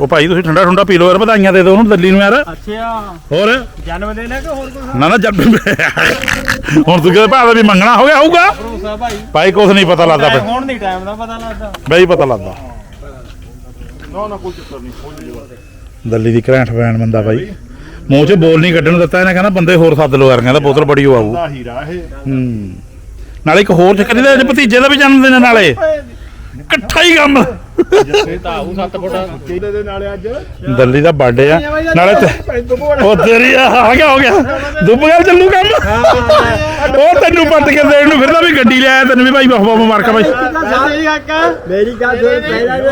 ਉਹ ਭਾਈ ਤੁਸੀਂ ਠੰਡਾ ਠੰਡਾ ਪੀ ਲਓ ਯਾਰ ਵਧਾਈਆਂ ਦੇ ਦਿਓ ਉਹਨੂੰ ਦਿੱਲੀ ਨੂੰ ਯਾਰ। ਅੱਛਾ। ਹੋਰ? ਜਨਮ ਦਿਨ ਹੈ ਕਿ ਹੋਰ ਕੁਝ ਨਾ ਨਾ ਜਦ ਹੁਣ ਤੂੰ ਕਹਿੰਦਾ ਭਾਵੇਂ ਵੀ ਮੰਗਣਾ ਹੋ ਗਿਆ ਹੋਊਗਾ ਭਰੋਸਾ ਭਾਈ। ਭਾਈ ਕੁਛ ਨਹੀਂ ਪਤਾ ਲੱਗਦਾ ਹੋਣ ਦੀ ਟਾਈਮ ਦਾ ਪਤਾ ਲੱਗਦਾ। ਬਈ ਪਤਾ ਲੱਗਦਾ। ਨਾ ਨਾ ਕੋਈ ਚੱਕਰ ਨਹੀਂ ਹੋ ਜੂਗਾ ਦਿੱਲੀ ਦੀ ਘਰੈਂਠ ਬੈਣ ਬੰਦਾ ਬਾਈ ਮੂੰਹ 'ਚ ਬੋਲ ਨਹੀਂ ਕੱਢਣ ਦਿੱਤਾ ਇਹਨੇ ਕਹਿੰਦਾ ਬੰਦੇ ਹੋਰ ਸੱਦ ਲਓ ਯਾਰ ਕਹਿੰਦਾ ਬੋਤਲ ਬੜੀ ਉਹ ਆਊ। ਦਾ ਹੀਰਾ ਇਹ। ਹੂੰ। ਨਾਲੇ ਇੱਕ ਹੋਰ ਚੱਕਰ ਇਹਦੇ ਭਤੀਜੇ ਦਾ ਵੀ ਜਨਮ ਦਿਨ ਨਾਲੇ। ਇਕੱਠਾ ਹੀ ਕੰਮ। ਤਾਊ 7 ਫੁੱਟ। ਕਿਹਦੇ ਦੇ ਨਾਲੇ ਅੱਜ? ਦਿੱਲੀ ਦਾ ਬਰਥਡੇ ਆ। ਨਾਲੇ ਤੇ ਉਹ ਤੇਰੀ ਆ ਆ ਗਿਆ ਹੋ ਗਿਆ। ਦੁੱਬਗਲ ਚੱਲੂ ਕੰਮ? ਉਹ ਤੈਨੂੰ ਪੱਟ ਕੇ ਦੇਣ ਨੂੰ ਫਿਰਦਾ ਵੀ ਗੱਡੀ ਲਿਆਇਆ ਤੈਨੂੰ ਵੀ ਭਾਈ ਬਹੁਤ ਬਹੁਤ ਮੁਬਾਰਕਾਂ ਕਾਕਾ ਮੇਰੀ ਗੱਲ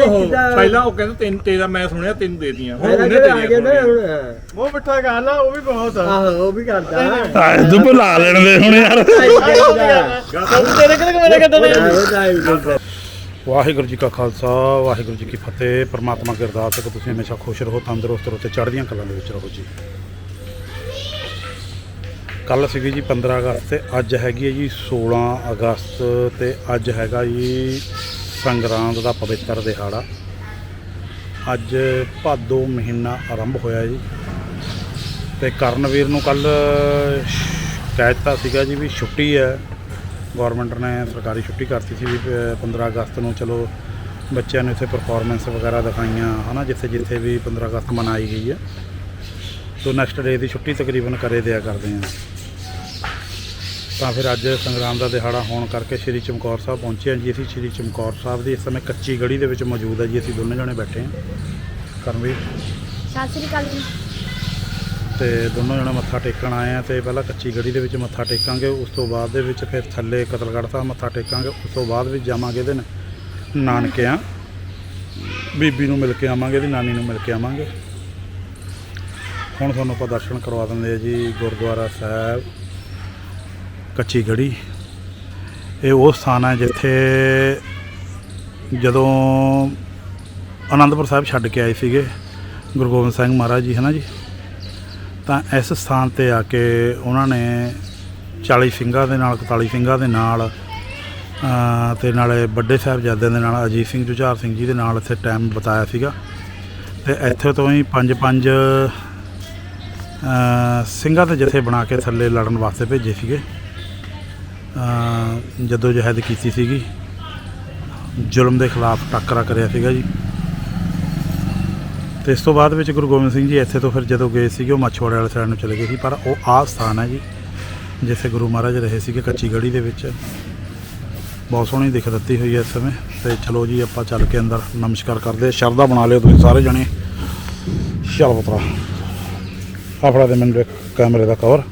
ਸੁਣ ਪਹਿਲਾਂ ਉਹ ਕਹਿੰਦਾ ਤਿੰਨ ਤੇਰਾ ਮੈਂ ਸੁਣਿਆ ਤਿੰਨ ਦੇ ਦੀਆਂ। ਹੁਣ ਉਹਨੇ ਤੇਰੀਆਂ ਮਿੱਠਾ ਗੱਲ ਆ ਉਹ ਵੀ ਬਹੁਤ ਆ। ਆਹੋ ਉਹ ਵੀ ਕਰਦਾ। ਦੁੱਬ ਲਾ ਲੈਣ ਦੇ ਹੁਣ ਯਾਰ। ਤੇਰੇ ਕਿਹਦੇ ਕੋਲ ਕੱਢਦੇ ਨੇ ਵਾਹਿਗੁਰੂ ਜੀ ਕਾ ਖਾਲਸਾ, ਵਾਹਿਗੁਰੂ ਜੀ ਕੀ ਫਤਿਹ। ਪ੍ਰਮਾਤਮਾ ਕੀ ਅਰਦਾਸ ਹੈ ਕਿ ਤੁਸੀਂ ਹਮੇਸ਼ਾ ਖੁਸ਼ ਰਹੋ, ਤੰਦਰੁਸਤ ਰਹੋ ਤੇ ਚੜ੍ਹਦੀਆਂ ਕਲਾਂ ਦੇ ਵਿੱਚ ਰਹੋ ਜੀ। ਕੱਲ ਸੀਗੀ ਜੀ 15 ਅਗਸਤ ਤੇ ਅੱਜ ਹੈਗੀ ਹੈ ਜੀ 16 ਅਗਸਤ ਤੇ ਅੱਜ ਹੈਗਾ ਜੀ ਸੰਗਰਾਂਦ ਦਾ ਪਵਿੱਤਰ ਦਿਹਾੜਾ। ਅੱਜ ਭਾਦੋ ਮਹੀਨਾ ਆਰੰਭ ਹੋਇਆ ਜੀ। ਤੇ ਕਰਨਵੀਰ ਨੂੰ ਕੱਲ ਕਹਿ ਦਿੱਤਾ ਸੀਗਾ ਜੀ ਵੀ ਛੁੱਟੀ ਹੈ। ਗਵਰਨਮੈਂਟ ਨੇ ਸਰਕਾਰੀ ਛੁੱਟੀ ਕਰਤੀ ਸੀ ਵੀ ਪ- 15 ਅਗਸਤ ਨੂੰ ਚਲੋ ਬੱਚਿਆਂ ਨੂੰ ਇੱਥੇ ਪਰਫਾਰਮੈਂਸ ਵਗੈਰਾ ਦਿਖਾਈਆਂ, ਹਨਾ, ਜਿੱਥੇ ਜਿੱਥੇ ਵੀ 15 ਅਗਸਤ ਮਨਾਈ ਗਈ ਹੈ। ਤੋਂ ਨੈਕਸਟ ਡੇ ਦੀ ਛੁੱਟੀ ਤਕਰੀਬਨ ਕਰੇ ਦਿਆ ਕਰਦੇ ਆ ਤਾਂ ਫਿਰ ਅੱਜ ਸੰਗਰਾਮ ਦਾ ਦਿਹਾੜਾ ਹੋਣ ਕਰਕੇ ਸ਼੍ਰੀ ਚਮਕੌਰ ਸਾਹਿਬ ਪਹੁੰਚੇ ਹਾਂ ਜੀ ਅਸੀਂ। ਸ਼੍ਰੀ ਚਮਕੌਰ ਸਾਹਿਬ ਦੀ ਇਸ ਸਮੇਂ ਕੱਚੀ ਗੜੀ ਦੇ ਵਿੱਚ ਮੌਜੂਦ ਹੈ ਜੀ, ਅਸੀਂ ਦੋਨੇ ਜਣੇ ਬੈਠੇ ਹਾਂ। ਕਰਨਵੀਰ ਸਤਿ ਸ੍ਰੀ ਅਕਾਲ ਜੀ। ਤੇ ਦੋਨੋਂ ਜਣੇ ਮੱਥਾ ਟੇਕਣ ਆਏ ਆ ਤੇ ਪਹਿਲਾਂ ਕੱਚੀ ਗੜੀ ਦੇ ਵਿੱਚ ਮੱਥਾ ਟੇਕਾਂਗੇ, ਉਸ ਤੋਂ ਬਾਅਦ ਦੇ ਵਿੱਚ ਫਿਰ ਥੱਲੇ ਕਤਲਗੜ੍ਹ ਸਾਹਿਬ ਮੱਥਾ ਟੇਕਾਂਗੇ, ਉਸ ਤੋਂ ਬਾਅਦ ਵਿੱਚ ਜਾਵਾਂਗੇ ਇਹਦੇ ਨ- ਨਾਨਕਿਆਂ ਬੀਬੀ ਨੂੰ ਮਿਲ ਕੇ ਆਵਾਂਗੇ ਇਹਦੀ ਨਾਨੀ ਨੂੰ ਮਿਲ ਕੇ ਆਵਾਂਗੇ। ਹੁਣ ਤੁਹਾਨੂੰ ਆਪਾਂ ਦਰਸ਼ਨ ਕਰਵਾ ਦਿੰਦੇ ਆ ਜੀ, ਗੁਰਦੁਆਰਾ ਸਾਹਿਬ, ਕੱਚੀ ਗੜੀ। ਇਹ ਉਹ ਸਥਾਨ ਹੈ ਜਿੱਥੇ ਜਦੋਂ ਆਨੰਦਪੁਰ ਸਾਹਿਬ ਛੱਡ ਕੇ ਆਏ ਸੀਗੇ, ਗੁਰੂ ਗੋਬਿੰਦ ਸਿੰਘ ਮਹਾਰਾਜ ਜੀ ਹੈ ਨਾ ਜੀ? ਤਾਂ ਇਸ ਸਥਾਨ ਤੇ ਆ ਕੇ ਉਹਨਾਂ ਨੇ 40 ਸਿੰਘਾਂ ਦੇ ਨਾਲ 41 ਸਿੰਘਾਂ ਦੇ ਨਾਲ ਅ, ਤੇ ਨਾਲੇ ਵੱਡੇ ਸਾਹਿਬਜ਼ਾਦਿਆਂ ਦੇ ਨਾਲ ਅਜੀਤ ਸਿੰਘ ਜੁਝਾਰ ਸਿੰਘ ਜੀ ਦੇ ਨਾਲ ਇੱਥੇ ਟਾਈਮ ਬਿਤਾਇਆ ਸੀਗਾ। ਤੇ ਇੱਥੇ ਤੋਂ ਹੀ ਪੰਜ ਪੰਜ ਸਿੰਘਾਂ ਦੇ ਜਥੇ ਬਣਾ ਕੇ ਥੱਲੇ ਲੜਨ ਵਾਸਤੇ ਭੇਜੇ ਸੀਗੇ। ਅ, ਜਦੋਂ ਜਹਿਦ ਕੀਤੀ ਸੀਗੀ। ਜ਼ੁਲਮ ਦੇ ਖਿਲਾਫ ਟੱਕਰਾ ਕਰਿਆ ਸੀਗਾ ਜੀ। ਤੇ ਇਸ ਤੋਂ ਬਾਅਦ ਵਿੱਚ ਗੁਰੂ ਗੋਬਿੰਦ ਸਿੰਘ ਜੀ ਇੱਥੇ ਤੋਂ ਫਿਰ ਜਦੋਂ ਗਏ ਸੀਗੇ, ਉਹ ਮੱਛਵਾੜੇ ਵਾਲੇ ਸਾਈਡ ਨੂੰ ਚਲੇ ਗਏ ਸੀ, ਪਰ ਉਹ ਆਹ ਸਥਾਨ ਹੈ ਜੀ, ਜਿੱਥੇ ਗੁਰੂ ਮਹਾਰਾਜ ਰਹੇ ਸੀਗੇ ਕੱਚੀ ਗੜੀ ਦੇ ਵਿੱਚ। ਬਹੁਤ ਸੋਹਣੀ ਦਿਖ ਦਿੱਤੀ ਹੋਈ ਹੈ ਇਸ ਸਮੇਂ। ਤੇ ਚਲੋ ਜੀ, ਆਪਾਂ ਚੱਲ ਕੇ ਅੰਦਰ ਨਮਸਕਾਰ ਕਰਦੇ ਸ਼ਰਧਾ ਬਣਾ ਲਿਓ ਤੁਸੀਂ ਸਾਰੇ ਜਣੇ। ਚੱਲ ਪੁੱਤਰਾ ਆਪਣਾ ਦੇ ਮੈਨੂੰ ਇੱਕ ਕੈਮਰੇ ਦਾ ਕਵਰ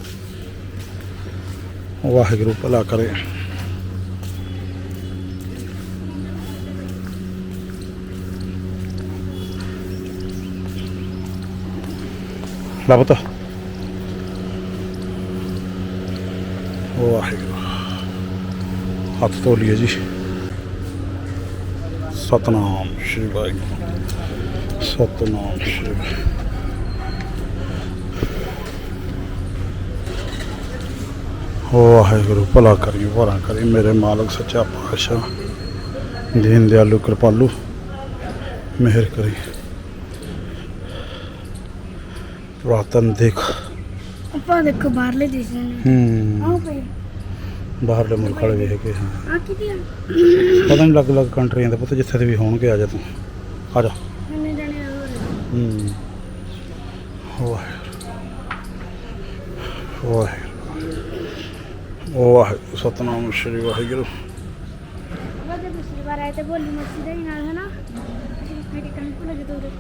ਵਾਹਿਗੁਰੂ ਭਲਾ ਕਰੇ। ਲੈ ਪੁੱਤ ਵਾਹਿਗੁਰੂ ਹੱਥ ਧੋ ਲਈਏ ਜੀ ਸਤਨਾਮ ਸ਼੍ਰੀ ਵਾਹਿਗੁਰੂ ਸਤਨਾਮ ਸ਼੍ਰੀ ਵਾਹਿਗੁਰੂ। ਭਲਾ ਕਰੀ ਭਲਾ ਕਰੀ ਮੇਰੇ ਮਾਲਕ ਸੱਚਾ ਪਾਤਸ਼ਾਹ ਦੀਨ ਦਿਆਲੂ ਕਿਰਪਾਲੂ ਮਿਹਰ ਕਰੀ ਪੁਰਾਤਨ ਦੇਖ। ਆਪਾਂ ਦੇਖੋ ਬਾਹਰਲੇ ਦੇਸ਼ ਨੇ ਹੂੰ। ਆਹ ਬਾਹਰਲੇ ਮੁਲਕ ਵਾਲੇ ਵੀ ਹੈਗੇ ਹਾਂ। ਆ ਕਿਹਦੀ ਆ? ਪਤਾ ਨਹੀਂ ਅਲੱਗ ਅਲੱਗ ਕੰਟਰੀਆਂ ਦੇ ਪੁੱਤ ਜਿੱਥੇ ਦੇ ਵੀ ਹੋਣਗੇ ਆ ਜਾ ਤੂੰ। ਆ ਜਾ। ਕਿੰਨੇ ਜਣੇ ਆ ਹੋਰ? ਹੂੰ। ਵਾਹਿਗੁਰੂ। ਵਾਹਿਗੁਰੂ। ਵਾਹਿਗੁਰੂ ਸਤਨਾਮ ਸ਼੍ਰੀ ਵਾਹਿਗੁਰੂ। ਉਹ ਜੇ ਪਿਛਲੀ ਵਾਰ ਆਏ ਤੇ ਬੋਲੀ ਮੱਛੀ ਦੇ ਨਾਲ ਹੈ ਨਾ ਮੇਰੇ ਕੰਨ ਕੋਲ ਲੱਗੇ ਤੋਰੇ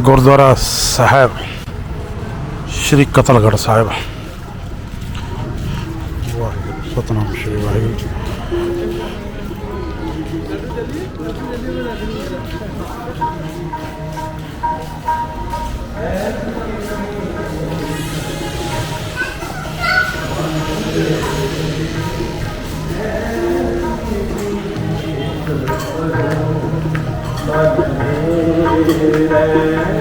ਗੁਰਦੁਆਰਾ ਸਾਹਿਬ ਸ਼੍ਰੀ ਕਤਲਗੜ੍ਹ ਸਾਹਿਬ ਵਾਹਿਗੁਰੂ ਸਤਨਾਮ ਸ਼੍ਰੀ ਵਾਹਿਗੁਰੂ ਕਰਨਾ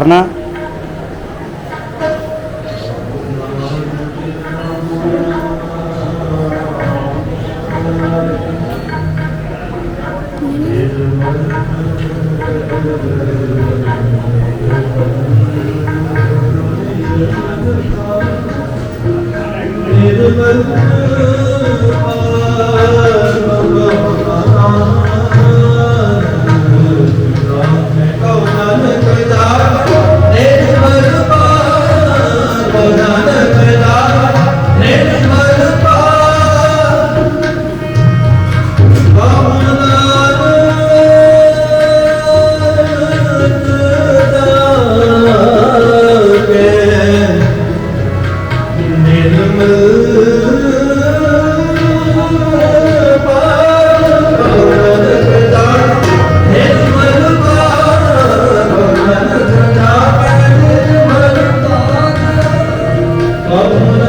karena Oh.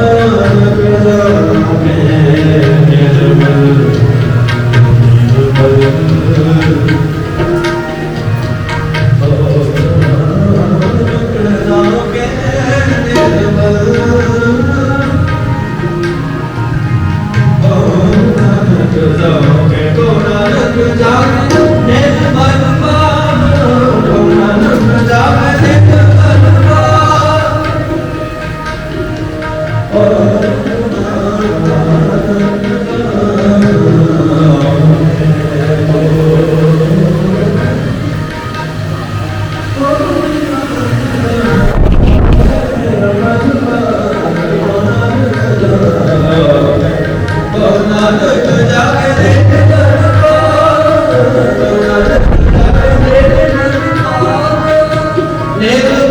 Negro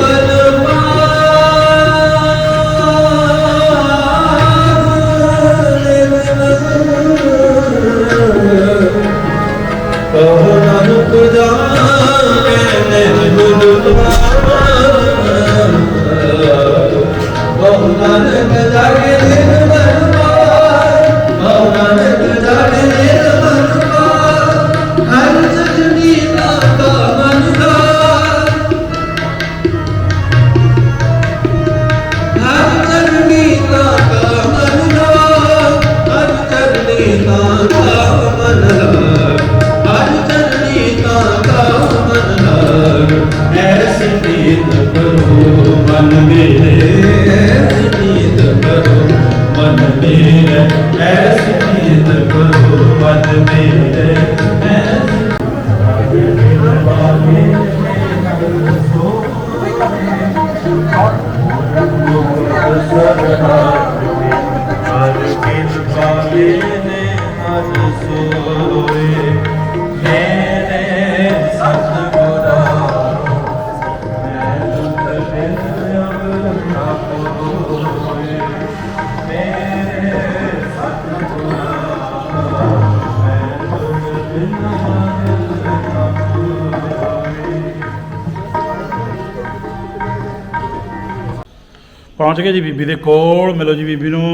ਪਹੁੰਚ ਗਏ ਜੀ ਬੀਬੀ ਦੇ ਕੋਲ ਮਿਲੋ ਜੀ ਬੀਬੀ ਨੂੰ।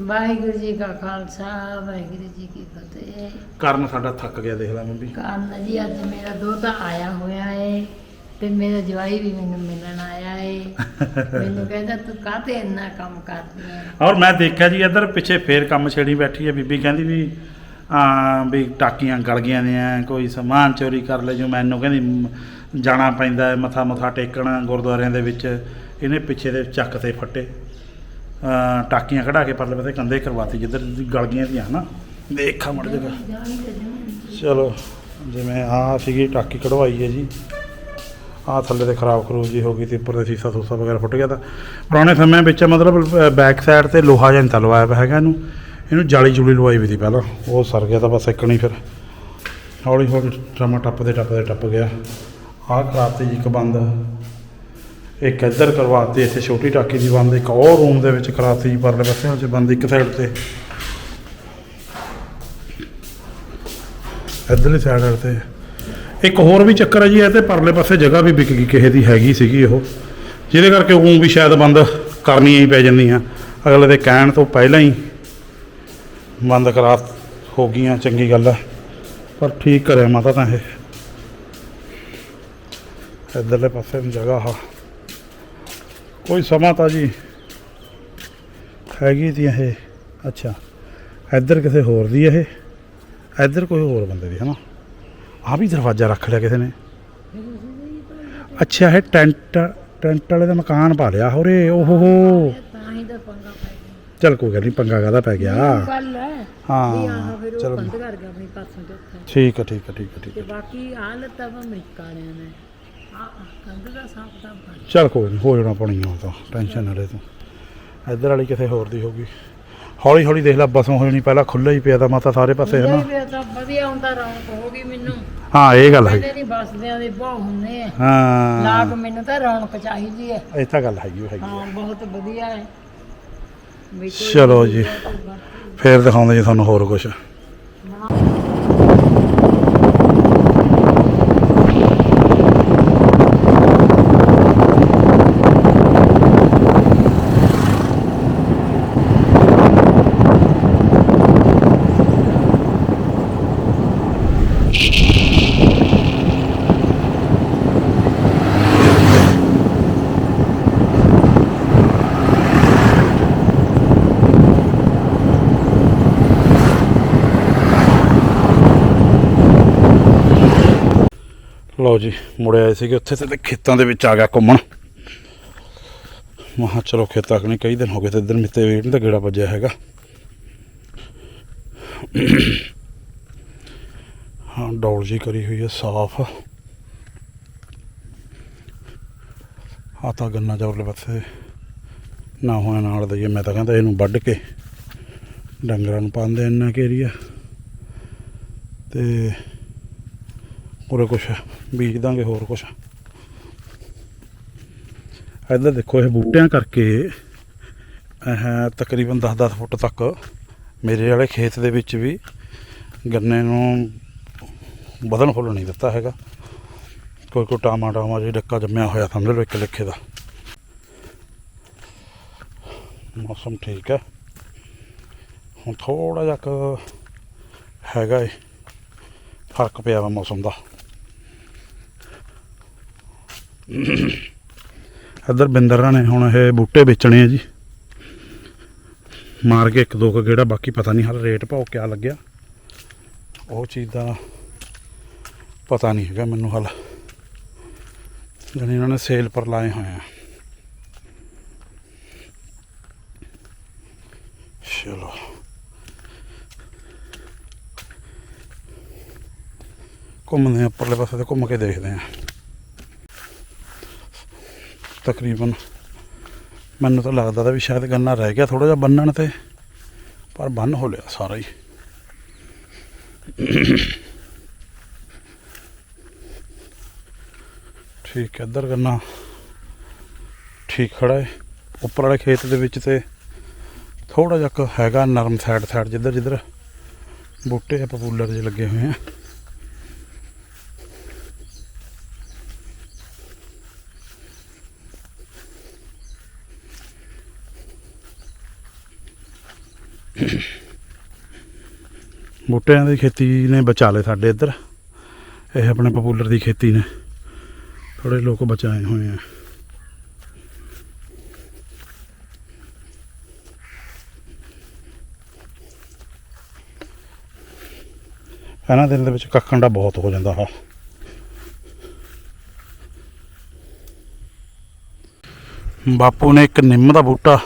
ਵਾਹਿਗੁਰੂ ਜੀ ਕਾ ਖਾਲਸਾ ਵਾਹਿਗੁਰੂ ਜੀ ਕੀ ਫਤਿਹ। ਕਰਨ ਸਾਡਾ ਥੱਕ ਗਿਆ ਦੇਖ ਲੈ ਬੀਬੀ। ਕਾਰਨ ਜੀ ਅੱਜ ਮੇਰਾ ਦੋਤਾ ਆਇਆ ਹੋਇਆ ਏ ਤੇ ਮੇਰਾ ਜਵਾਈ ਵੀ ਮੈਨੂੰ ਮਿਲਣ ਆਇਆ ਏ। ਮੈਨੂੰ ਕਹਿੰਦਾ ਤੂੰ ਕਾਹਤੇ ਇੰਨਾ ਕੰਮ ਕਰਦੀ ਹੈ ਔਰ ਮੈਂ ਦੇਖਿਆ ਜੀ ਇੱਧਰ ਪਿੱਛੇ ਫੇਰ ਕੰਮ ਛੇੜੀ ਬੈਠੀ ਹੈ ਬੀਬੀ ਕਹਿੰਦੀ ਵੀ ਆ ਵੀ ਟਾਕੀਆਂ ਗਲ ਗਈਆਂ ਨੇ ਕੋਈ ਸਮਾਨ ਚੋਰੀ ਕਰ ਲੈ ਜੋ ਮੈਨੂੰ ਕਹਿੰਦੀ ਜਾਣਾ ਪੈਂਦਾ ਮੱਥਾ ਮੁੱਥਾ ਟੇਕਣ ਗੁਰਦੁਆਰਿਆਂ ਦੇ ਵਿੱਚ। ਇਹਨੇ ਪਿੱਛੇ ਦੇ ਚੱਕ ਤੇ ਫੱਟੇ। ਟਾਕੀਆਂ ਕਢਾ ਕੇ ਪਰਲੇ ਪਾਸੇ ਕੰਧੇ ਕਰਵਾਤੀ, ਜਿੱਧਰ ਦੀ ਗਲ ਗਈਆਂ ਤੀਆਂ ਹਨਾ? ਦੇਖਾ ਮੜ ਜਗਾ। ਚਲੋ, ਜਿਵੇਂ ਆ ਸੀਗੀ, ਟਾਕੀ ਕਢਵਾਈ ਹੈ ਜੀ। ਆ ਥੱਲੇ ਤੇ ਖਰਾਬ ਖਰੂਬ ਜੀ ਹੋ ਗਈ ਤੇ ਉੱਪਰ ਤੇ ਸੀਸਾ ਸੂਸਾ ਵਗੈਰਾ ਫੁੱਟ ਗਿਆ ਤਾਂ ਪੁਰਾਣੇ ਸਮਿਆਂ ਵਿੱਚ ਮਤਲਬ ਬੈਕ ਸਾਈਡ ਤੇ ਲੋਹਾ ਜੰਤਾ ਲਵਾਇਆ ਪਿਆ ਹੈਗਾ ਇਹਨੂੰ। ਇਹਨੂੰ ਜਾਲੀ ਜੁਲੀ ਲਵਾਈ ਵੀ ਸੀ ਪਹਿਲਾਂ। ਉਹ ਸਰ ਗਿਆ ਤਾਂ ਬਸ ਇੱਕ ਨਹੀਂ ਫਿਰ। ਹੌਲੀ ਹੌਲੀ ਟਮਾ ਟੱਪਦੇ ਟੱਪਦੇ ਟੱਪ ਗਿਆ। ਆਹ ਕਰਾਤੀ ਜੀ ਇੱਕ ਬੰਦ। ਇੱਕ ਇੱਧਰ ਕਰਵਾਤੀ ਇੱਥੇ ਛੋਟੀ ਟਾਕੀ ਦੀ ਬੰਦ, ਇੱਕ ਹੋਰ ਰੂਮ ਦੇ ਵਿੱਚ ਕਰਾਤੀ ਜੀ, ਪਰਲੇ ਪਾਸੇ ਵਿੱਚ ਬੰਦ, ਇੱਕ ਸਾਈਡ ਤੇ। ਇੱਧਰਲੀ ਸਾਈਡ ਤੇ। ਇੱਕ ਹੋਰ ਵੀ ਚੱਕਰ ਹੈ ਜੀ, ਇਹ ਤੇ ਪਰਲੇ ਪਾਸੇ ਜਗ੍ਹਾ ਵੀ ਵਿਕ ਗਈ, ਕਿਸੇ ਦੀ ਹੈਗੀ ਸੀਗੀ ਉਹ। ਜਿਹਦੇ ਕਰਕੇ ਉਹ ਵੀ ਸ਼ਾਇਦ ਬੰਦ ਕਰਨੀਆਂ ਹੀ ਪੈ ਜਾਂਦੀਆਂ ਅਗਲੇ ਦੇ ਕਹਿਣ ਤੋਂ ਪਹਿਲਾਂ ਹੀ ਬੰਦ ਕਰਾ ਹੋ ਗਈਆਂ, ਚੰਗੀ ਗੱਲ ਹੈ ਪਰ ਠੀਕ ਕਰਿਆ ਮਾਤਾ ਤਾਂ ਇਹ। ਇੱਧਰਲੇ ਪਾਸੇ ਜਗ੍ਹਾ ਆ। ਕੋਈ ਸਮਾਂ ਤਾਂ ਜੀ ਹੈਗੀ ਤੀ ਇਹ। ਅੱਛਾ ਇੱਧਰ ਕਿਸੇ ਹੋਰ ਦੀ ਇਹ। ਇੱਧਰ ਕੋਈ ਹੋਰ ਬੰਦੇ ਦੀ ਹੈ ਨਾ ਆ ਵੀ ਦਰਵਾਜ਼ਾ ਰੱਖ ਲਿਆ ਕਿਸੇ ਨੇ। ਅੱਛਾ ਇਹ ਟੈਂਟ ਟੈਂਟ ਵਾਲੇ ਦਾ ਮਕਾਨ ਪਾ ਲਿਆ ਹੋਰੇ ਓਹੋ ਹੋ। ਤਾਂ ਹੀ ਤਾਂ ਪੰਗਾ ਪੈ ਗਿਆ ਚਲ ਕੋਈ ਗੱਲ ਨਹੀਂ ਪੰਗਾ ਕਾਹਦਾ ਪੈ ਗਿਆ? ਗੱਲ ਹੈ। ਚਲੋ ਬੰਦ ਕਰ ਗਿਆ ਆਪਣੀ ਪਾਸੋਂ ਤੇ ਉੱਥੇ। ਠੀਕ ਹੈ ਠੀਕ ਹੈ ਠੀਕ ਹੈ ਠੀਕ ਤੇ ਹੈ ਬਾਕੀ ਆ ਲੱਤਾ ਵਾ ਅਮਰੀਕਾ ਵਾਲਿਆਂ ਨੇ। ਆ ਚਲ ਕੋਈ ਨਹੀਂ ਹੋ ਜਾਣਾ ਪਣੀ ਉਹ ਤਾਂ ਟੈਨਸ਼ਨ ਨਾ ਲੈ ਤੂੰ। ਇੱਧਰ ਵਾਲੀ ਕਿਸੇ ਹੋਰ ਦੀ ਹੋਗੀ ਹੌਲੀ ਹੌਲੀ ਦੇਖ ਲੈ ਬਸੋਂ ਹੋ ਜਾਣੀ ਪਹਿਲਾਂ ਖੁੱਲ੍ਹਾ ਹੀ ਪਿਆ ਤਾਂ ਮਾਤਾ ਸਾਰੇ ਪਾਸੇ ਹੈ ਨਾ ਇਹ ਤਾਂ ਵਧੀਆ ਹੁੰਦਾ ਰੌਣਕ ਹੋ ਗਈ ਮੈਨੂੰ। ਹਾਂ ਇਹ ਗੱਲ ਬਸਦਿਆਂ ਦੇ ਹੁੰਦੇ ਆ। ਹਾਂ। ਲਾਗ ਮੈਨੂੰ ਤਾਂ ਰੌਣਕ ਚਾਹੀਦੀ ਹੈ ਇਹ ਤਾਂ ਗੱਲ ਹੈਗੀ ਹਾਂ ਬਹੁਤ ਵਧੀਆ ਹੈ। ਵੀ ਕੋਈ ਚਲੋ ਜੀ ਫੇਰ ਦਿਖਾਉਂਦੇ ਜੀ ਤੁਹਾਨੂੰ ਹੋਰ ਕੁਝ ਲਓ ਜੀ ਮੁੜੇ ਆਏ ਸੀਗੇ ਉੱਥੇ ਤੇ ਖੇਤਾਂ ਦੇ ਵਿੱਚ ਆ ਗਿਆ ਘੁੰਮਣ। ਮਹਾ ਚਲੋ ਖੇਤਾਂ ਕਣੀ ਕਈ ਦਿਨ ਹੋ ਗਏ ਤੇ ਇੱਧਰ ਮਿੱਤੇ ਵੇਟ ਨਹੀਂ ਗੇੜਾ ਵੱਜਿਆ ਹੈਗਾ। ਹਾਂ, ਡੌਲ ਜੀ ਕਰੀ ਹੋਈ ਹੈ ਸਾਫ਼। ਆ ਤਾਂ ਗੰਨਾ ਜੋਰਲੇ ਪਾਸੇ ਨਾ ਹੋਇਆ ਨਾਲ ਦਈਏ, ਮੈਂ ਤਾਂ ਕਹਿੰਦਾ ਇਹਨੂੰ ਵੱਢ ਕੇ ਡੰਗਰਾਂ ਨੂੰ ਪਾਉਂਦੇ ਇੰਨਾ ਕੁ ਤੇ ਉਰੇ ਕੁਛ, ਬੀਜ ਦਾਂਗੇ ਹੋਰ ਕੁਛ। ਇੱਧਰ ਦੇਖੋ ਇਹ ਬੂਟਿਆਂ ਕਰਕੇ, ਇਹ ਤਕਰੀਬਨ 10-10 ਫੁੱਟ ਤੱਕ ਮੇਰੇ ਵਾਲੇ ਖੇਤ ਦੇ ਵਿੱਚ ਵੀ ਗੰਨੇ ਨੂੰ ਵਧਣ ਫੁੱਲ ਨਹੀਂ ਦਿੱਤਾ ਹੈਗਾ। ਕੋਈ ਕੋਈ ਟਾਮਾ ਟਾਮਾ ਜਿਹਾ ਡੱਕਾ ਜੰਮਿਆ ਹੋਇਆ ਸਮਝ ਲਓ ਇੱਕ ਲੇਖੇ ਦਾ। ਮੌਸਮ ਠੀਕ ਹੈ। ਹੁਣ ਥੋੜਾ ਜਿਹਾ ਹੈਗਾ ਏ। ਫ਼ਰਕ ਪਿਆ ਵਾ ਮੌਸਮ ਦਾ। ਇੱਧਰ ਬਿੰਦਰਾਂ ਨੇ, ਹੁਣ ਇਹ ਬੂਟੇ ਵੇਚਣੇ ਆ ਜੀ। ਮਾਰ ਕੇ ਇੱਕ ਦੋ ਕੁ ਗੇੜਾ, ਬਾਕੀ ਪਤਾ ਨਹੀਂ ਹਾਲ ਰੇਟ ਭਾਅ ਕਿਆ ਲੱਗਿਆ। ਉਹ ਚੀਜ਼ ਦਾ ਪਤਾ ਨਹੀਂ ਹੈਗਾ ਮੈਨੂੰ ਹਾਲ। ਜਾਣੀ ਇਹਨਾਂ ਨੇ ਸੇਲ ਪਰ ਲਾਏ ਹੋਏ ਆ। ਚਲੋ। ਘੁੰਮਦੇ ਆ, ਉੱਪਰਲੇ ਪਾਸੇ ਤੇ ਘੁੰਮ ਕੇ ਦੇਖਦੇ ਆ। ਤਕਰੀਬਨ ਮੈਨੂੰ ਤਾਂ ਲੱਗਦਾ ਤਾਂ ਵੀ ਸ਼ਾਇਦ ਗੰਨਾ ਰਹਿ ਗਿਆ ਥੋੜਾ ਜਿਹਾ ਬੰਨਣ ਤੇ, ਪਰ ਬੰਨ ਹੋ ਲਿਆ ਸਾਰਾ ਹੀ। ਠੀਕ ਹੈ, ਇੱਧਰ ਗੰਨਾ ਠੀਕ ਖੜਾ ਹੈ। ਉੱਪਰ ਵਾਲੇ ਖੇਤ ਦੇ ਵਿੱਚ ਤੇ ਥੋੜਾ ਜਿਹਾ ਕੁ ਹੈਗਾ ਨਰਮ ਸਾਈਡ ਸਾਈਡ ਜਿੱਧਰ ਜਿੱਧਰ ਬੂਟੇ ਆ, ਪਪੂਲਰ ਜਿਹੇ ਲੱਗੇ ਹੋਏ ਆ। ਬੂਟਿਆਂ ਦੀ ਖੇਤੀ ਨੇ ਬਚਾ ਲਏ ਸਾਡੇ ਇੱਧਰ। ਇਹ ਆਪਣੇ ਪਪੂਲਰ ਦੀ ਖੇਤੀ ਨੇ। ਥੋੜੇ ਲੋਕ ਬਚਾਏ ਹੋਏ ਆ। ਇਹਨਾਂ ਦਿਨ ਦੇ ਵਿੱਚ ਕੱਖਣ ਬਹੁਤ ਹੋ ਜਾਂਦਾ ਹਾ ਬਾਪੂ ਨੇ ਇੱਕ ਨਿੰਮ ਦਾ ਬੂਟਾ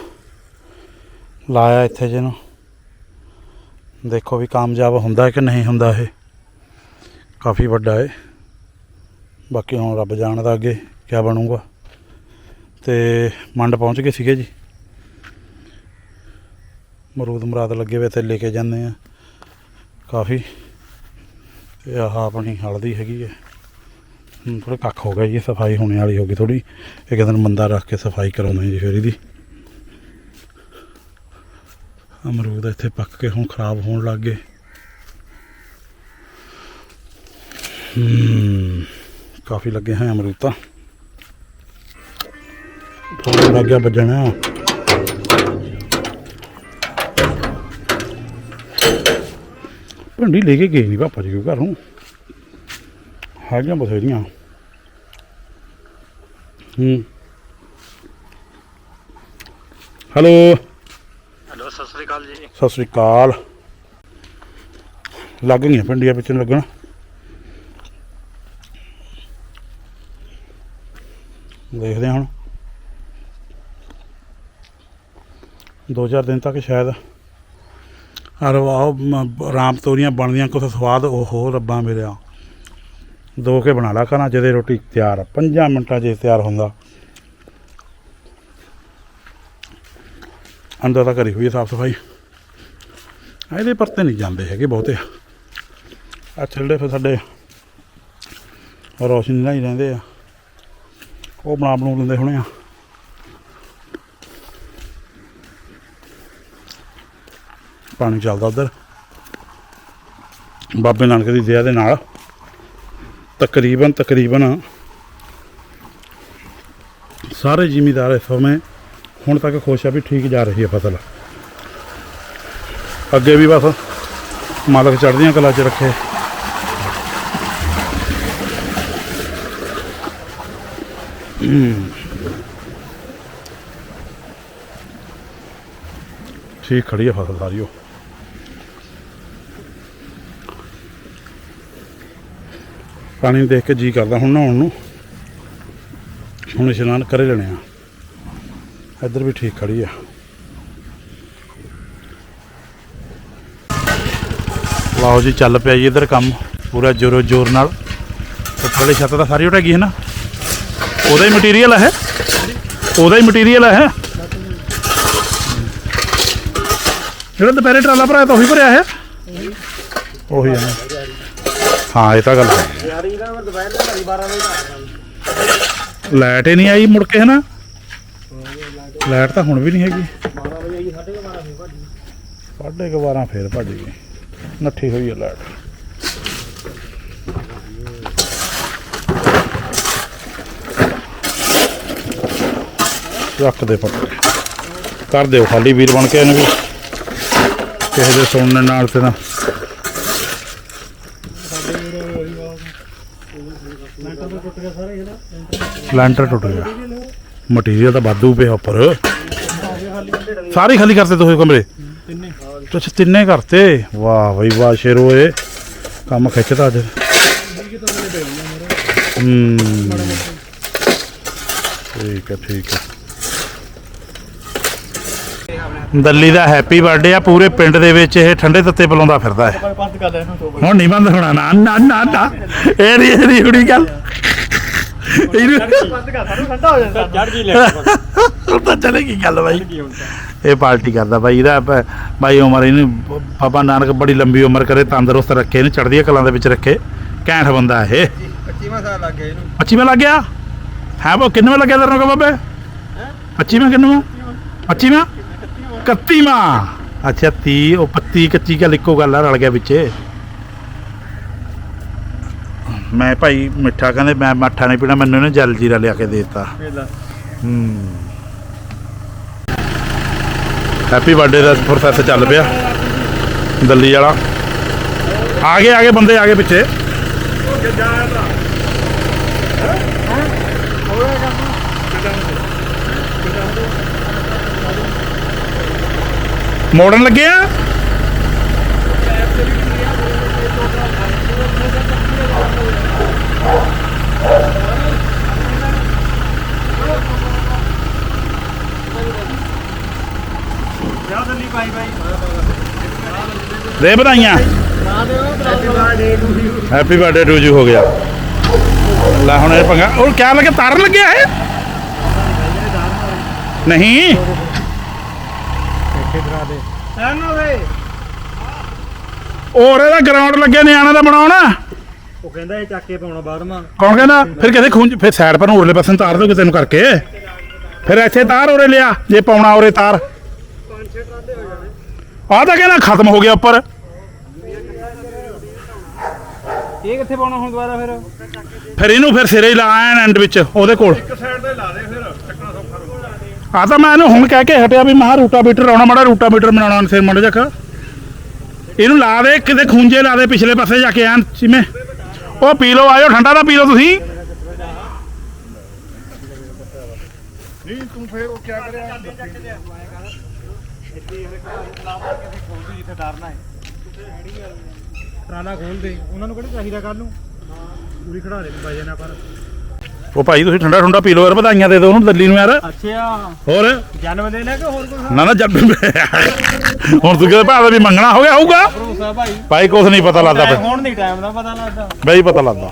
ਲਾਇਆ ਇੱਥੇ ਜਿਹਨੂੰ। ਦੇਖੋ ਵੀ ਕਾਮਯਾਬ ਹੁੰਦਾ ਕਿ ਨਹੀਂ ਹੁੰਦਾ ਇਹ। ਕਾਫੀ ਵੱਡਾ ਹੈ ਬਾਕੀ ਹੁਣ ਰੱਬ ਜਾਣਦਾ ਅੱਗੇ ਕੀ ਬਣੂਗਾ। ਤੇ ਮੰਡ ਪਹੁੰਚ ਗਏ ਸੀਗੇ ਜੀ। ਮਰੂਦ ਮਰਾਦ ਲੱਗੇ ਹੋਏ ਤੇ ਲੈ ਕੇ ਜਾਂਦੇ ਆ। ਕਾਫੀ। ਤੇ ਆਹ ਆਪਣੀ ਹਲਦੀ ਹੈਗੀ ਹੈ ਹੁਣ ਥੋੜੇ ਕੱਖ ਹੋ ਗਿਆ ਜੀ, ਸਫ਼ਾਈ ਹੋਣੇ ਵਾਲੀ ਹੋ ਗਈ ਥੋੜੀ ਇੱਕ ਦਿਨ ਬੰਦਾ ਰੱਖ ਕੇ ਸਫ਼ਾਈ ਕਰਾਉਂਦੇ ਜੀ ਫਿਰ ਇਹਦੀ। ਅਮਰੂਦ ਇੱਥੇ ਪੱਕ ਕੇ ਹੁਣ ਖਰਾਬ ਹੋਣ ਲੱਗ ਗਏ। ਹੂੰ, ਕਾਫੀ ਲੱਗੇ ਹੈ ਅਮਰੂਦ ਤਾਂ। ਥੋੜਾ ਲੱਗ ਗਿਆ ਵੱਜਣਾ ਭੰਡੀ ਲੈ ਕੇ ਗਏ ਨਹੀਂ ਪਾਪਾ ਜੀ ਕੋਈ ਘਰੋਂ। ਹੈਗੀਆਂ ਬਥੇਰੀਆਂ। ਹੂੰ। ਹੈਲੋ। ਹੈਲੋ, ਸਤਿ ਸ੍ਰੀ ਅਕਾਲ ਜੀ। ਸਤਿ ਸ੍ਰੀ ਅਕਾਲ। ਲੱਗ ਗਈਆਂ ਪਿੰਡੀਆਂ ਵਿੱਚ ਲੱਗਣ? ਦੇਖਦੇ ਹਾਂ ਹੁਣ। ਦੋ ਚਾਰ ਦਿਨ ਤੱਕ ਸ਼ਾਇਦ ਅਰ ਉਹ ਰਾਮ ਤੋਰੀਆਂ ਬਣਦੀਆਂ, ਕੁਛ ਸਵਾਦ ਉਹ ਰੱਬਾ ਮੇਰਿਆ। ਦੋ ਕੇ ਬਣਾ ਲਾ ਕਰਾਂ ਜਿਹਦੇ ਰੋਟੀ ਤਿਆਰ ਆ। ਪੰਜਾਂ ਮਿੰਟਾਂ 'ਚ ਤਿਆਰ ਹੁੰਦਾ। ਅੰਦਰ ਤਾਂ ਕਰੀ ਹੋਈ ਹੈ ਸਾਫ਼ ਸਫ਼ਾਈ। ਇਹਦੇ ਪਰਤੇ ਨਹੀਂ ਜਾਂਦੇ ਹੈਗੇ ਬਹੁਤੇ। ਆ ਥੱਲੇ ਫਿਰ ਸਾਡੇ ਰੋਸ਼ਨੀ ਨਾਲ ਹੀ ਰਹਿੰਦੇ ਆ। ਉਹ ਬਣਾ ਬਣੂ ਲੈਂਦੇ ਹੋਣੇ ਆ। ਪਾਣੀ ਚੱਲਦਾ ਉਧਰ। ਬਾਬੇ ਨਾਨਕ ਦੀ ਦਇਆ ਦੇ ਨਾਲ ਤਕਰੀਬਨ ਤਕਰੀਬਨ ਸਾਰੇ ਜ਼ਿਮੀਦਾਰ ਇਸ ਸਮੇਂ ਹੁਣ ਤੱਕ ਖੁਸ਼ ਆ ਵੀ ਠੀਕ ਜਾ ਰਹੀ ਹੈ ਫਸਲ। ਅੱਗੇ ਵੀ ਬਸ ਮਾਲਕ ਚੜ੍ਹਦੀਆਂ ਕਲਾ 'ਚ ਰੱਖੇ। ਠੀਕ ਖੜੀ ਹੈ ਫਸਲ ਸਾਰੀ ਉਹ। ਪਾਣੀ ਦੇਖ ਕੇ ਜੀ ਕਰਦਾ ਹੁਣ ਨਹਾਉਣ ਨੂੰ। ਹੁਣ ਇਸ਼ਨਾਨ ਕਰੇ ਲੈਣੇ ਆ। ਇੱਧਰ ਵੀ ਠੀਕ ਖੜੀ ਆ। ਲਓ ਜੀ ਚੱਲ ਪਿਆ ਜੀ ਇੱਧਰ ਕੰਮ ਪੂਰਾ ਜ਼ੋਰੋ ਜ਼ੋਰ ਨਾਲ। ਉੱਪਰਲੀ ਛੱਤ ਤਾਂ ਸਾਰੀ ਉਟੈਗੀ ਹੈ ਨਾ? ਉਹਦਾ ਹੀ ਮਟੀਰੀਅਲ ਹੈ ਉਹਦਾ ਹੀ ਮਟੀਰੀਅਲ ਹੈ ਜਿਹੜਾ ਦੁਪਹਿਰੇ ਟਰਾਲਾ ਭਰਾਇਆ ਤਾਂ ਉਹੀ ਭਰਿਆ ਹੈ ਉਹੀ ਹੈ ਨਾ। ਹਾਂ ਇਹ ਤਾਂ ਗੱਲ ਹੈ। ਯਾਰੀ ਦਾ ਮੈਂ ਦੁਪਹਿਰ ਦੇ ਘੜੀ 12 ਵਜੇ ਆਇਆ ਲਾਈਟ ਹੀ ਨਹੀਂ ਆਈ ਮੁੜ ਕੇ ਹਨਾ ਲਾਈਟ ਤਾਂ ਹੁਣ ਵੀ ਨਹੀਂ ਹੈਗੀ। 12 ਵਜੇ ਆਈ 12:30 ਵਜੇ ਭਾਜੀ ਸਾਢੇ ਕੁ 12 ਫੇਰ ਭੱਜ ਗਈ। ਨੱਠੀ ਹੋਈ ਹੈ ਲਾਈਟ। ਰੱਖ ਦੇ ਪੱਟੇ ਕਰ ਦਿਓ ਖਾਲੀ ਵੀਰ ਬਣ ਕੇ ਇਹਨੂੰ ਵੀ। ਕਿਸੇ ਦੇ ਸੁਣਨ ਨਾਲ ਤੇ ਨਾ। ਲੈਂਟਰ ਟੁੱਟ ਗਿਆ ਸਾਰਾ ਇਹਦਾ ਲੈਂਟਰ ਟੁੱਟ ਗਿਆ। ਮਟੀਰੀਅਲ ਤਾਂ ਵਾਧੂ ਪਿਆ ਉੱਪਰ। ਸਾਰੇ ਖਾਲੀ ਕਰਤੇ ਤੁਸੀਂ ਕਮਰੇ? ਤਿੰਨੇ। ਅੱਛਾ ਤਿੰਨੇ ਕਰਤੇ? ਵਾਹ ਬਈ ਵਾਹ ਸ਼ੇਰੋ ਇਹ ਕੰਮ ਖਿੱਚਦਾ ਅੱਜ। ਹੂੰ। ਠੀਕ ਹੈ ਠੀਕ ਹੈ। ਦੱਲੀ ਦਾ ਹੈਪੀ ਬਰਥਡੇ ਆ ਪੂਰੇ ਪਿੰਡ ਦੇ ਵਿੱਚ ਇਹ ਠੰਡੇ ਤੱਤੇ ਪਿਲਾਉਂਦਾ ਫਿਰਦਾ ਹੈ। ਹੁਣ ਨਹੀਂ ਬੰਦ ਹੋਣਾ ਨਾ ਨਾ ਨਾ ਨਾ। ਇਹ ਨਹੀਂ ਇਹ ਨਹੀਂ ਹੁਣੀ ਗੱਲ। ਇਹਨੂੰ ਬੰਦ ਕਰ ਸਾਨੂੰ ਠੰਡਾ ਹੋ ਜਾਂਦਾ ਚੜ ਜੀ ਲੈ ਹੁਣ ਤਾਂ ਚਲੇਗੀ ਗੱਲ ਬਾਈ? ਇਹ ਪਾਰਟੀ ਕਰਦਾ ਬਾਈ ਇਹਦਾ ਬਾਈ ਉਮਰ ਇਹਨੂੰ ਬ- ਬਾਬਾ ਨਾਨਕ ਬੜੀ ਲੰਬੀ ਉਮਰ ਕਰੇ ਤੰਦਰੁਸਤ ਰੱਖੇ ਇਹਨੂੰ ਚੜ੍ਹਦੀਆਂ ਕਲਾਂ ਦੇ ਵਿੱਚ ਰੱਖੇ। ਘੈਂਟ ਬੰਦਾ ਇਹ। 25ਵਾਂ ਸਾਲ ਲੱਗ ਗਿਆ ਇਹਨੂੰ। 25ਵਾਂ ਲੱਗ ਗਿਆ? ਹੈ ਉਹ ਕਿੰਨਵੇਂ ਲੱਗਿਆ ਤੇਰੇ ਨੂੰ ਬਾਬੇ? 25ਵਾਂ ਕਿੰਨਵਾਂ? 25ਵਾਂ 31ਵਾਂ ਅੱਛਾ 30 ਉਹ 25 ਕੱਚੀ ਗੱਲ ਇੱਕੋ ਗੱਲ ਆ ਰਲ ਗਿਆ ਵਿੱਚੇ। ਮੈਂ ਭਾਈ ਮਿੱਠਾ ਕਹਿੰਦੇ ਮੈਂ ਮੱਠਾ ਨਹੀਂ ਪੀਣਾ ਮੈਨੂੰ ਇਹਨੇ ਜਲ ਜੀਰਾ ਲਿਆ ਕੇ ਦੇ ਦਿੱਤਾ। ਹੂੰ। ਹੈਪੀ ਬਰਥਡੇ ਦਾ ਪ੍ਰੋਸੈਸ ਚੱਲ ਪਿਆ। ਦਿੱਲੀ ਵਾਲਾ। ਆ ਗਏ ਆ ਗਏ ਬੰਦੇ ਆ ਗਏ ਪਿੱਛੇ। ਮੋੜਨ ਲੱਗੇ ਆ ਵਿਆਹ ਦਿੱਲੀ ਪਾਈ ਬਾਈ ਦੇ ਵਧਾਈਆਂ। ਹੈਪੀ ਬਰਥਡੇ ਟੂ ਯੂ ਹੋ ਗਿਆ। ਲੈ ਹੁਣ ਇਹ ਪੰਗਾ। ਉਹ ਕਿਆ ਲੱਗੇ? ਤਾਰਨ ਲੱਗਿਆ ਹੈ ਨਹੀਂ। ਐਨੋ ਵੇ ਹੋਰ ਇਹਦਾ ਗਰਾਊਂਡ ਲੱਗੇ ਨਿਆਣਾ ਦਾ ਬਣਾਉਣਾ। ਉਹ ਕਹਿੰਦਾ ਇਹ ਚੱਕ ਕੇ ਪਾਉਣਾ ਬਾਹਰਵਾਂ ਕੌਣ ਕਹਿੰਦਾ? ਫਿਰ ਕਹਿੰਦੇ ਖੂੰਜ ਫਿਰ ਸਾਈਡ ਪਰ ਉਰਲੇ ਪਾਸੇ ਤਾਰ ਦੋਗੇ ਤੈਨੂੰ ਕਰਕੇ। ਫਿਰ ਇੱਥੇ ਤਾਰ ਉਰੇ ਲਿਆ। ਜੇ ਪਾਉਣਾ ਉਰੇ ਤਾਰ। ਆਹ ਤਾਂ ਕਹਿੰਦਾ ਖਤਮ ਹੋ ਗਿਆ ਉੱਪਰ। ਇਹ ਕਿੱਥੇ ਪਾਉਣਾ ਹੁਣ ਦੁਬਾਰਾ ਫਿਰ? ਫਿਰ ਇਹਨੂੰ ਫਿਰ ਸਿਰੇ ਹੀ ਲਾ ਐਨ ਐਂਡ ਵਿੱਚ ਉਹਦੇ ਕੋਲ। ਇੱਕ ਸਾਈਡ ਤੇ ਲਾ ਦੇ ਫਿਰ ਚੱਕਣਾ ਸੌਖਾ ਰਹੂ ਆ ਤਾਂ ਮੈਂ ਇਹਨੂੰ ਹੁਣ ਕਹਿ ਕੇ ਹਟਿਆ ਵੀ ਮਹਾ ਰੂਟਾ ਬੀਟਰ ਆਉਣਾ ਮਾੜਾ ਰੂਟਾ ਬੀਟਰ ਬਣਾਉਣਾ ਸਿਰ ਮਾੜਾ ਜੱਖ ਇਹਨੂੰ ਲਾ ਦੇ ਕਿਤੇ ਖੂੰਜੇ ਲਾ ਦੇ ਪਿਛਲੇ ਪਾਸੇ ਜਾ ਕੇ ਐਨ ਸਿਮੇ। ਉਹ ਪੀ ਲਓ ਆਇਓ ਠੰਡਾ ਦਾ ਪੀ ਲਓ ਤੁਸੀਂ। ਨਹੀਂ ਤੂੰ ਫੇਰ ਉਹ ਕਿਆ ਕਰਿਆ? ਜਿੱਥੇ ਡਰਨਾ ਹੈ। ਟਰਾਲਾ ਖੋਲ ਦੇ। ਉਹਨਾਂ ਨੂੰ ਕਿਹੜਾ ਚਾਹੀਦਾ ਕੱਲ ਨੂੰ? ਪੂਰੀ ਖੜਾ ਦੇ ਵਜੇ ਨਾ ਪਰ। ਉਹ ਭਾਈ ਤੁਸੀਂ ਠੰਡਾ ਠੰਡਾ ਪੀ ਲਓ ਯਾਰ ਵਧਾਈਆਂ ਦੇ ਦਿਓ ਉਹਨੂੰ ਦਿੱਲੀ ਨੂੰ ਯਾਰ। ਅੱਛਾ। ਹੋਰ? ਜਨਮ ਦਿਨ ਹੈ ਕਿ ਹੋਰ ਕੋਈ? ਨਾ ਨਾ ਜਦ ਹੁਣ ਤੂੰ ਕਿਹਦੇ ਦਾ ਵੀ ਮੰਗਣਾ ਹੋ ਗਿਆ ਹੋਊਗਾ। ਭਰੋਸਾ ਭਾਈ। ਭਾਈ ਕੁਛ ਨਹੀਂ ਪਤਾ ਲੱਗਦਾ ਫਿਰ। ਹੁਣ ਨਹੀਂ ਟਾਈਮ ਦਾ ਪਤਾ ਲੱਗਦਾ। ਬਈ ਪਤਾ ਲੱਗਦਾ।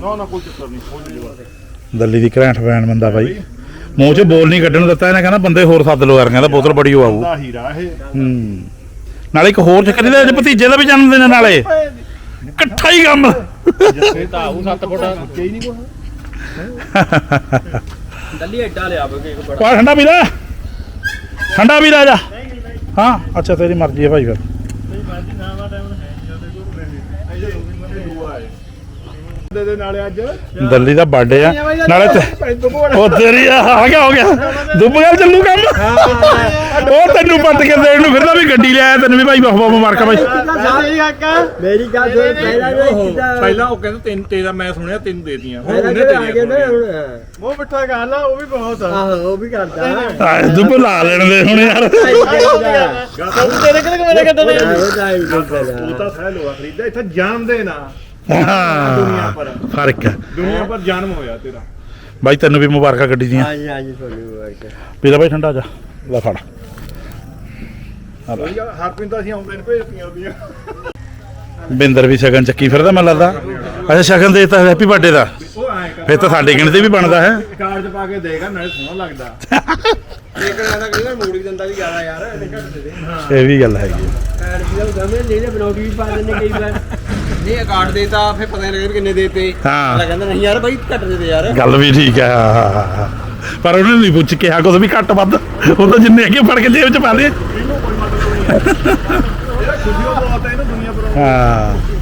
ਨਾ ਨਾ ਕੋਈ ਚੱਕਰ ਨਹੀਂ ਹੋ ਜੂਗਾ ਦਿੱਲੀ ਦੀ ਘਰੈਂਟ ਫੈਨ ਬੰਦਾ ਬਾਈ। ਮੂੰਹ 'ਚ ਬੋਲ ਨਹੀਂ ਕੱਢਣ ਦਿੱਤਾ ਇਹਨੇ ਕਹਿੰਦਾ ਬੰਦੇ ਹੋਰ ਸੱਦ ਲੋ ਯਾਰ ਕਹਿੰਦਾ ਬੋਤਲ ਬੜੀ ਉਹ ਆਊ। ਦਾ ਹੀਰਾ ਇਹ। ਹੂੰ। ਨਾਲੇ ਇੱਕ ਹੋਰ ਚੱਕਰ ਇਹਦੇ ਭਤੀਜੇ ਦਾ ਵੀ ਜਨਮ ਦਿਨ ਹੈ ਨਾਲੇ। ਇਕੱਠਾ ਹੀ ਕੰਮ। ਇਹ ਤਾਂ 7 ਫੁੱਟ ਹੀ ਨਹੀਂ ਕੋਈ ਦੱਲੀ ਐਡਾ ਲਿਆ ਬਗੇ ਇੱਕ ਪਾ ਠੰਡਾ ਪੀ ਲੈ। ਠੰਡਾ ਪੀ ਲੈ ਜਾ। ਹਾਂ, ਅੱਛਾ ਤੇਰੀ ਮਰਜ਼ੀ ਹੈ ਭਾਈ ਫਿਰ। ਦੇ ਦੇ ਨਾਲੇ ਅੱਜ। ਦਿੱਲੀ ਦਾ ਬਰਥਡੇ ਆ। ਨਾਲੇ ਤੇ ਉਹ ਤੇਰੀ ਆ ਆ ਗਿਆ ਹੋ ਗਿਆ। ਦੁੱਬਗਲ ਚੱਲੂ ਕੰਮ। ਉਹ ਤੈਨੂੰ ਪੱਟ ਕੇ ਦੇਣ ਨੂੰ ਫਿਰਦਾ ਵੀ ਗੱਡੀ ਲਿਆਇਆ ਤੈਨੂੰ ਵੀ ਭਾਈ ਬਹੁਤ ਬਹੁਤ ਮੁਬਾਰਕਾਂ ਭਾਈ। ਮੇਰੀ ਗੱਲ ਸੁਣ ਪਹਿਲਾਂ ਪਹਿਲਾਂ ਉਹ ਕਹਿੰਦਾ ਤਿੰਨ ਤੇਰਾ ਮੈਂ ਸੁਣਿਆ ਤਿੰਨ ਦੇ ਦੀਆਂ ਹੁਣ ਉਹਨੇ ਆ ਤੇਰੀਆਂ ਹੁਣ ਉਹ ਮਿੱਠਾ ਗੱਲ ਆ ਉਹ ਵੀ ਬਹੁਤ ਆ। ਆਹੋ ਉਹ ਵੀ ਕਰਦਾ। ਆਏ ਦੁੱਬ ਲਾ ਲੈਣ ਦੇ ਹੁਣ ਯਾਰ। ਤੇਰੇ ਕਿਹੜੇ ਉਹ ਤਾਂ ਸਹਿ ਲੋਆ ਖਰੀਦਾ ਇੱਥੇ ਹਾਂ ਫ਼ਰਕ ਹੈ। ਦੁਨੀਆ ਪਰ ਜਨਮ ਹੋਇਆ ਤੇਰਾ। ਭਾਈ ਤੈਨੂੰ ਵੀ ਮੁਬਾਰਕਾਂ ਗੱਡੀ ਦੀਆਂ। ਹਾਂਜੀ ਹਾਂਜੀ ਤੁਹਾਨੂੰ ਵਰਕ ਪੀ ਲੈ ਭਾਈ ਠੰਡਾ ਜਾ। ਲੈ ਫੜ। ਤਾਂ ਅਸੀਂ ਭੇਜਤੀਆਂ ਉਹਦੀਆਂ। ਬਿੰਦਰ ਵੀ ਸ਼ਗਨ ਚੱਕੀ ਫਿਰਦਾ ਮੈਨੂੰ ਲੱਗਦਾ। ਅੱਛਾ ਸ਼ਗਨ ਦੇਤਾ ਹੈਪੀ ਬਰਥਡੇ ਦਾ। ਫਿਰ ਤਾਂ ਸਾਡੇ ਗਿਣਤੀ ਵੀ ਬਣਦਾ ਹੈ। ਕਾਰਡ ਚ ਪਾ ਕੇ ਦੇਗਾ ਨਾਲੇ ਸੋਹਣਾ ਲੱਗਦਾ। ਇੱਕ ਨਾ ਤਾਂ ਕਈ ਵਾਰ ਮੂਡ ਵੀ ਦਿੰਦਾ ਵੀ ਜ਼ਿਆਦਾ ਯਾਰ ਇਹਨੇ ਘੱਟ ਦੇ ਦੇ। ਇਹ ਵੀ ਗੱਲ ਹੈਗੀ ਹੈ। ਕਾਰਡ ਵੀ ਤਾਂ ਦਮੇ ਲੈ ਲੈ ਬਨੌਟੀ ਵੀ ਪਾ ਦਿੰਦੇ ਕਈ ਵਾਰ। ਨਹੀਂ ਕਾਰਡ ਦੇਤਾ ਫਿਰ ਪਤਾ ਨਹੀਂ ਲੱਗਦਾ ਵੀ ਕਿੰਨੇ ਦੇਤੇ। ਹਾਂ। ਅਗਲਾ ਕਹਿੰਦਾ ਨਹੀਂ ਯਾਰ ਬਾਈ ਘੱਟ ਦੇ ਦੇ ਯਾਰ। ਗੱਲ ਵੀ ਠੀਕ ਹੈ ਹਾਂ, ਹਾਂ, ਹਾਂ, ਹਾਂ। ਪਰ ਉਹਨੇ ਨਹੀਂ ਪੁੱਛ ਕਿਹਾ ਕੁਝ ਵੀ ਘੱਟ ਵੱਧ। ਉਹ ਤਾਂ ਜਿੰਨੇ ਅੱਗੇ ਫੜ ਕੇ ਜੇਬ ਚ ਪਾ ਦੇ ਇਹਨੂੰ ਕੋਈ ਮਤਲਬ ਨਹੀਂ ਹੈ। ਇਹਦਾ ਖੁਸ਼ੀਓ ਬਹੁਤ ਹੈ ਇਹਨੂੰ ਦੁਨੀਆ ਪਰ ਹਾਂ।